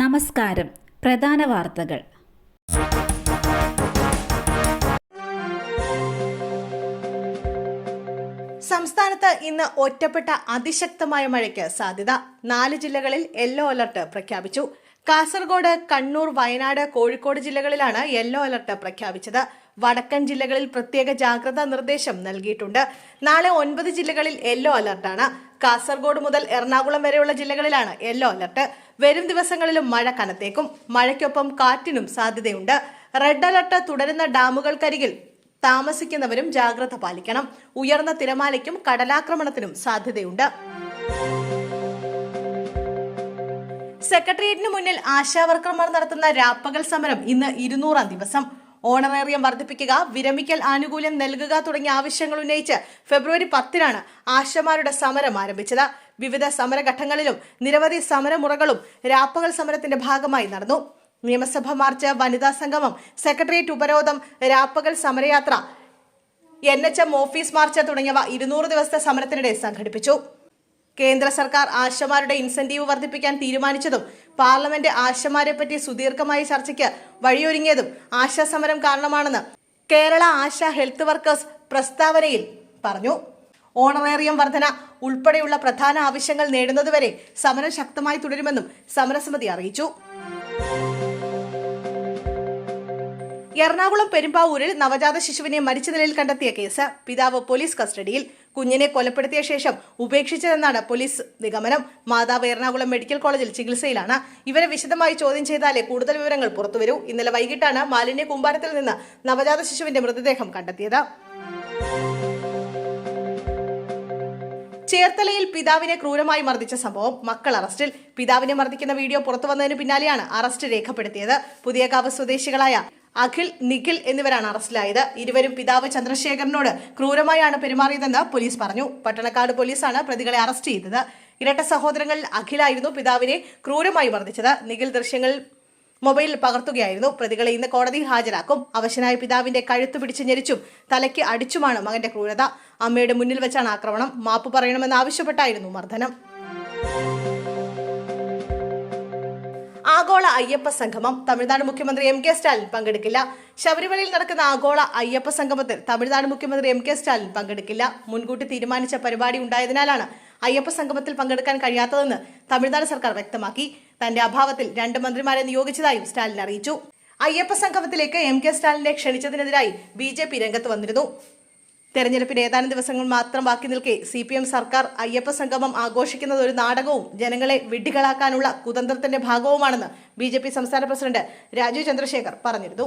നമസ്കാരം. പ്രധാന വാർത്തകൾ. സംസ്ഥാനത്ത് ഇന്ന് ഒറ്റപ്പെട്ട അതിശക്തമായ മഴയ്ക്ക് സാധ്യത. നാല് ജില്ലകളിൽ യെല്ലോ അലർട്ട് പ്രഖ്യാപിച്ചു. കാസർഗോഡ് കണ്ണൂർ വയനാട് കോഴിക്കോട് ജില്ലകളിലാണ് യെല്ലോ അലർട്ട് പ്രഖ്യാപിച്ചത്. വടക്കൻ ജില്ലകളിൽ പ്രത്യേക ജാഗ്രതാ നിർദ്ദേശം നൽകിയിട്ടുണ്ട്. നാളെ ഒൻപത് ജില്ലകളിൽ യെല്ലോ അലർട്ടാണ്. കാസർഗോഡ് മുതൽ എറണാകുളം വരെയുള്ള ജില്ലകളിലാണ് യെല്ലോ അലർട്ട്. വരും ദിവസങ്ങളിലും മഴ കനത്തേക്കും. മഴയ്ക്കൊപ്പം കാറ്റിനും സാധ്യതയുണ്ട്. റെഡ് അലർട്ട് തുടരുന്ന ഡാമുകൾക്കരികിൽ താമസിക്കുന്നവരും ജാഗ്രത പാലിക്കണം. ഉയർന്ന തിരമാലയ്ക്കും കടലാക്രമണത്തിനും സാധ്യതയുണ്ട്. സെക്രട്ടേറിയറ്റിന് മുന്നിൽ ആശാവർക്കർമാർ നടത്തുന്ന രാപ്പകൽ സമരം ഇന്ന് ഇരുന്നൂറാം ദിവസം. ഓണറേറിയം വർദ്ധിപ്പിക്കുക വിരമിക്കൽ ആനുകൂല്യം നൽകുക തുടങ്ങിയ ആവശ്യങ്ങൾ ഉന്നയിച്ച് ഫെബ്രുവരി പത്തിനാണ് ആശമാരുടെ സമരം ആരംഭിച്ചത്. വിവിധ സമരഘട്ടങ്ങളിലും നിരവധി സമരമുറകളും രാപ്പകൽ സമരത്തിന്റെ ഭാഗമായി നടന്നു. നിയമസഭ മാർച്ച് വനിതാ സംഗമം സെക്രട്ടേറിയറ്റ് ഉപരോധം രാപ്പകൽ സമരയാത്ര N H M office march തുടങ്ങിയവ ഇരുന്നൂറ് ദിവസത്തെ സമരത്തിനിടെ സംഘടിപ്പിച്ചു. കേന്ദ്ര സർക്കാർ ആശമാരുടെ ഇൻസെന്റീവ് വർദ്ധിപ്പിക്കാൻ തീരുമാനിച്ചതും പാർലമെന്റ് ആശമാരെ പറ്റി സുദീർഘമായ ചർച്ചയ്ക്ക് വഴിയൊരുങ്ങിയതും ആശാ സമരം കാരണമാണെന്ന് കേരള ആശ ഹെൽത്ത് വർക്കേഴ്സ് പ്രസ്താവനയിൽ പറഞ്ഞു. ഓണറേറിയം വർധന ഉൾപ്പെടെയുള്ള പ്രധാന ആവശ്യങ്ങൾ നേടുന്നതുവരെ സമരം ശക്തമായി തുടരുമെന്നും സമരസമിതി അറിയിച്ചു. എറണാകുളം പെരുമ്പാവൂരിൽ നവജാത ശിശുവിനെ മരിച്ച നിലയിൽ കണ്ടെത്തിയ കേസ്. പിതാവ് പോലീസ് കസ്റ്റഡിയിൽ. കുഞ്ഞിനെ കൊലപ്പെടുത്തിയ ശേഷം ഉപേക്ഷിച്ചതെന്നാണ് പോലീസ് നിഗമനം. മാതാവ് എറണാകുളം മെഡിക്കൽ കോളേജിൽ ചികിത്സയിലാണ്. ഇവരെ വിശദമായി ചോദ്യം ചെയ്താലേ കൂടുതൽ വിവരങ്ങൾ പുറത്തുവരൂ. ഇന്നലെ വൈകിട്ടാണ് മാലിന്യ കൂമ്പാരത്തിൽ നിന്ന് നവജാത ശിശുവിന്റെ മൃതദേഹം കണ്ടെത്തിയത്. ചേർത്തലയിൽ പിതാവിനെ ക്രൂരമായി മർദ്ദിച്ച സംഭവം മക്കൾ അറസ്റ്റിൽ. പിതാവിനെ മർദ്ദിക്കുന്ന വീഡിയോ പുറത്തു വന്നതിന് പിന്നാലെയാണ് അറസ്റ്റ് രേഖപ്പെടുത്തിയത്. പുതിയകാവ് സ്വദേശികളായ അഖിൽ നിഖിൽ എന്നിവരാണ് അറസ്റ്റിലായത്. ഇരുവരും പിതാവ് ചന്ദ്രശേഖരനോട് ക്രൂരമായാണ് പെരുമാറിയതെന്ന് പോലീസ് പറഞ്ഞു. പട്ടണക്കാട് പോലീസാണ് പ്രതികളെ അറസ്റ്റ് ചെയ്തത്. ഇരട്ട സഹോദരങ്ങളിൽ അഖിലായിരുന്നു പിതാവിനെ ക്രൂരമായി മർദ്ദിച്ചത്. നിഖിൽ ദൃശ്യങ്ങൾ മൊബൈലിൽ പകർത്തുകയായിരുന്നു. പ്രതികളെ ഇന്ന് കോടതിയിൽ ഹാജരാക്കും. അവശനായ പിതാവിന്റെ കഴുത്ത് പിടിച്ച് ഞെരിച്ചും തലയ്ക്ക് അടിച്ചുമാണ് മകന്റെ ക്രൂരത. അമ്മയുടെ മുന്നിൽ വെച്ചാണ് ആക്രമണം. മാപ്പ് പറയണമെന്ന് ആവശ്യപ്പെട്ടായിരുന്നു മർദ്ദനം. ആഗോള അയ്യപ്പ സംഗമം. തമിഴ്നാട് മുഖ്യമന്ത്രി എം കെ സ്റ്റാലിൻ പങ്കെടുക്കില്ല. ശബരിമലയിൽ നടക്കുന്ന ആഗോള അയ്യപ്പ സംഗമത്തിൽ തമിഴ്നാട് മുഖ്യമന്ത്രി എം കെ സ്റ്റാലിൻ പങ്കെടുക്കില്ല. മുൻകൂട്ടി തീരുമാനിച്ച പരിപാടി ഉണ്ടായതിനാലാണ് അയ്യപ്പ സംഗമത്തിൽ പങ്കെടുക്കാൻ കഴിയാത്തതെന്ന് തമിഴ്നാട് സർക്കാർ വ്യക്തമാക്കി. തന്റെ അഭാവത്തിൽ രണ്ട് മന്ത്രിമാരെ നിയോഗിച്ചതായും സ്റ്റാലിൻ അറിയിച്ചു. അയ്യപ്പ സംഗമത്തിലേക്ക് എം കെ സ്റ്റാലിനെ ക്ഷണിച്ചതിനെതിരായി ബി രംഗത്ത് വന്നിരുന്നു. തെരഞ്ഞെടുപ്പിന് ഏതാനും ദിവസങ്ങൾ മാത്രം ബാക്കി നിൽക്കെ സി പി എം സർക്കാർ അയ്യപ്പ സംഗമം ആഘോഷിക്കുന്നത് ഒരു നാടകവും ജനങ്ങളെ വിഡ്ഢികളാക്കാനുള്ള കുതന്ത്രത്തിന്റെ ഭാഗവുമാണെന്ന് ബി ജെ പി സംസ്ഥാന പ്രസിഡന്റ് രാജീവ് ചന്ദ്രശേഖർ പറഞ്ഞിരുന്നു.